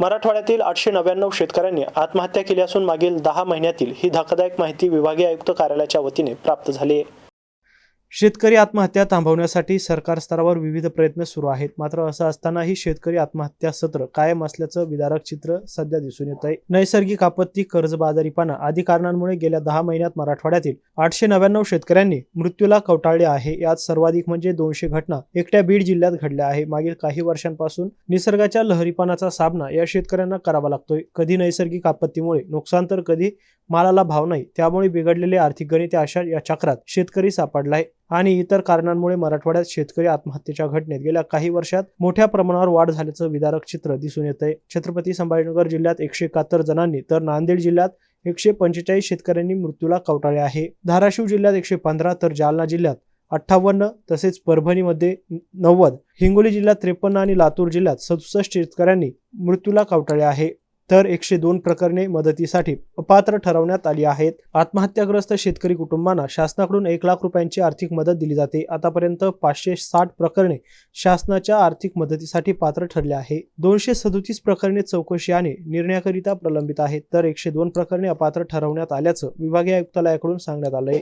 मराठवाड्यातील आठशे नव्याण्णव शेतकऱ्यांनी आत्महत्या केली असून मागील दहा महिन्यातील ही धक्कादायक माहिती विभागीय आयुक्त कार्यालयाच्या वतीने प्राप्त झाली आहे. शेतकरी आत्महत्या थांबवण्यासाठी सरकार स्तरावर विविध प्रयत्न सुरू आहेत. मात्र असं असतानाही शेतकरी आत्महत्या सत्र कायम असल्याचं विदारक चित्र सध्या दिसून येत आहे. नैसर्गिक आपत्ती कर्जबाजारीपणा आदी कारणांमुळे गेल्या दहा महिन्यात मराठवाड्यातील आठशे नव्याण्णव शेतकऱ्यांनी मृत्यूला कवटाळले आहे. यात सर्वाधिक म्हणजे दोनशे घटना एकट्या बीड जिल्ह्यात घडल्या आहे. मागील काही वर्षांपासून निसर्गाच्या लहरीपणाचा सामना या शेतकऱ्यांना करावा लागतोय. कधी नैसर्गिक आपत्तीमुळे नुकसान तर कधी मालाला भाव नाही. त्यामुळे बिघडलेले आर्थिक गणिते अशा या चक्रात शेतकरी सापडलाय आणि इतर कारणांमुळे मराठवाड्यात शेतकरी आत्महत्येच्या घटनेत गेल्या काही वर्षात मोठ्या प्रमाणावर वाढ झाल्याचं विदारक चित्र दिसून येत आहे छत्रपती संभाजीनगर जिल्ह्यात एकशे एकाहत्तर जणांनी तर नांदेड जिल्ह्यात एकशे पंचेचाळीस शेतकऱ्यांनी मृत्यूला कवटाळे आहे. धाराशिव जिल्ह्यात एकशे पंधरा तर जालना जिल्ह्यात अठ्ठावन्न तसेच परभणीमध्ये नव्वद हिंगोली जिल्ह्यात त्रेपन्न आणि लातूर जिल्ह्यात सदुसष्ट शेतकऱ्यांनी मृत्यूला कावटाळे आहे. तर एकशे दोन प्रकरणे मदतीसाठी अपात्र ठरवण्यात आली आहेत. आत्महत्याग्रस्त शेतकरी कुटुंबांना शासनाकडून एक लाख रुपयांची आर्थिक मदत दिली जाते. आतापर्यंत पाचशे साठ प्रकरणे शासनाच्या आर्थिक मदतीसाठी पात्र ठरले आहे. दोनशे सदोतीस प्रकरणे चौकशी आणि निर्णयाकरिता प्रलंबित आहेत. तर एकशे दोन प्रकरणे अपात्र ठरवण्यात आल्याचं विभागीय आयुक्तालयाकडून सांगण्यात आलंय.